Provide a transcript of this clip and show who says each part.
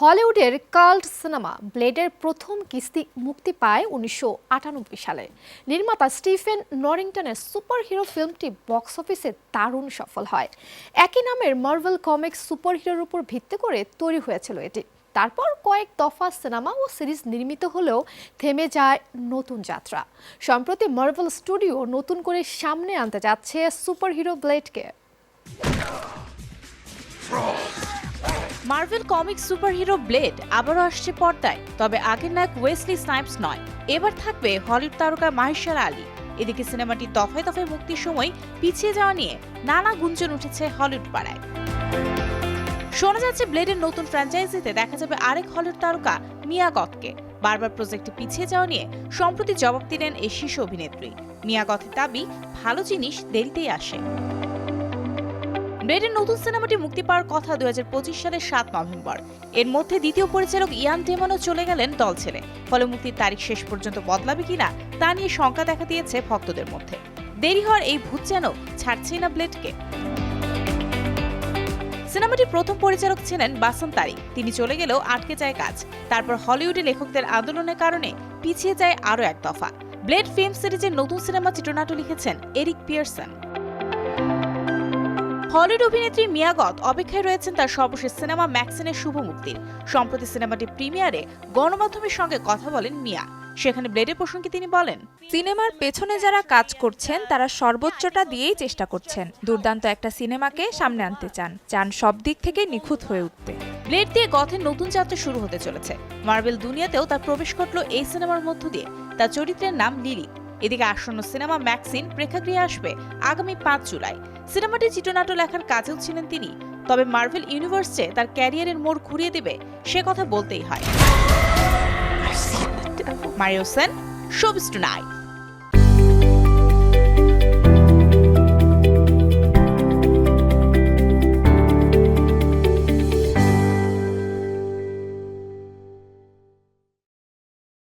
Speaker 1: হলিউডের cult cinema ব্লেডের প্রথম কিস্তি মুক্তি পায় উনিশশো আটানব্বই সালে। নির্মাতা স্টিফেন নরিংটনের সুপারহিরো ফিল্মটি বক্স অফিসে দারুণ সফল হয়। একই নামের মার্ভেল কমিক্স সুপারহিরোর উপর ভিত্তি করে তৈরি হয়েছিল এটি। তারপর কয়েক দফা সিনেমা ও সিরিজ নির্মিত হলেও থেমে যায় নতুন যাত্রা। সম্প্রতি মার্ভেল স্টুডিও নতুন করে সামনে আনতে যাচ্ছে সুপারহিরো ব্লেডকে।
Speaker 2: মার্ভেল কমিক সুপারহিরো ব্লেড আবারও আসছে পর্দায়, তবে আগের নায়ক ওয়েসলি স্নাইপস নয়। এবার থাকবে হলিউড তারকা মাহেশারা আলী। এদিকে সিনেমাটি দফায় দফায় মুক্তির সময় পিছিয়ে যাওয়া নিয়ে নানা গুঞ্জন উঠেছে হলিউড পাড়ায়। শোনা যাচ্ছে ব্লেডের নতুন ফ্র্যাঞ্চাইজিতে দেখা যাবে আরেক হলিউড তারকা মিয়া গতকে বারবার প্রজেক্টে পিছিয়ে যাওয়া নিয়ে সম্প্রতি জবাব দিলেন এই শীর্ষ অভিনেত্রী। মিয়া গথের দাবি, ভালো জিনিস দেরিতেই আসে। ব্লেডের নতুন সিনেমাটি মুক্তি পাওয়ার কথা দুই হাজার পঁচিশ সালের সাত নভেম্বর। এর মধ্যে দ্বিতীয় পরিচালক ইয়ান ডেমনও চলে গেলেন দল ছেড়ে ফলে মুক্তির তারিখ শেষ পর্যন্ত বদলাবে কিনা তা নিয়ে শঙ্কা দেখা দিয়েছে ভক্তদের মধ্যে। দেরি হওয়ার এই ভূত যেন ছাড়ছেই না ব্লেডকে। সিনেমাটির প্রথম পরিচালক ছিলেন বাসন তারিক। তিনি চলে গেলেও আটকে যায় কাজ। তারপর হলিউডে লেখকদের আন্দোলনের কারণে পিছিয়ে যায় আরও এক দফা। ব্লেড ফিল্ম সিরিজের নতুন সিনেমা চিত্রনাট্য লিখেছেন এরিক পিয়ারসন। হলিউড অভিনেত্রী মিয়াগত অপেক্ষায় রয়েছেন তার সর্বশেষ সিনেমা ম্যাক্সিনের শুভ মুক্তির সম্প্রতি সিনেমাটি প্রিমিয়ারে গণমাধ্যমের সঙ্গে কথা বলেন মিয়া। সেখানে ব্লেডের প্রসঙ্গে তিনি বলেন
Speaker 3: সিনেমার পেছনে যারা কাজ করছেন তারা সর্বোচ্চটা দিয়েই চেষ্টা করছেন। দুর্দান্ত একটা সিনেমাকে সামনে আনতে চান। চান সব দিক থেকে নিখুঁত হয়ে উঠতে।
Speaker 2: ব্লেড দিয়ে গথের নতুন যাত্রা শুরু হতে চলেছে। মার্বেল দুনিয়াতেও তার প্রবেশ ঘটল এই সিনেমার মধ্য দিয়ে। তার চরিত্রের নাম লিলি। এদিকে আসন্ন সিনেমা ম্যাক্সিন প্রেক্ষাগৃহে আসবে আগামী পাঁচ জুলাই। সিনেমাটি চিত্রনাট্য লেখার কাজেও ছিলেন তিনি তবে মার্ভেল ইউনিভার্সে তার ক্যারিয়ারের মোড় ঘুরিয়ে দেবে সে কথা বলতেই হয়। মারিও সেন শোবিস টুনাইট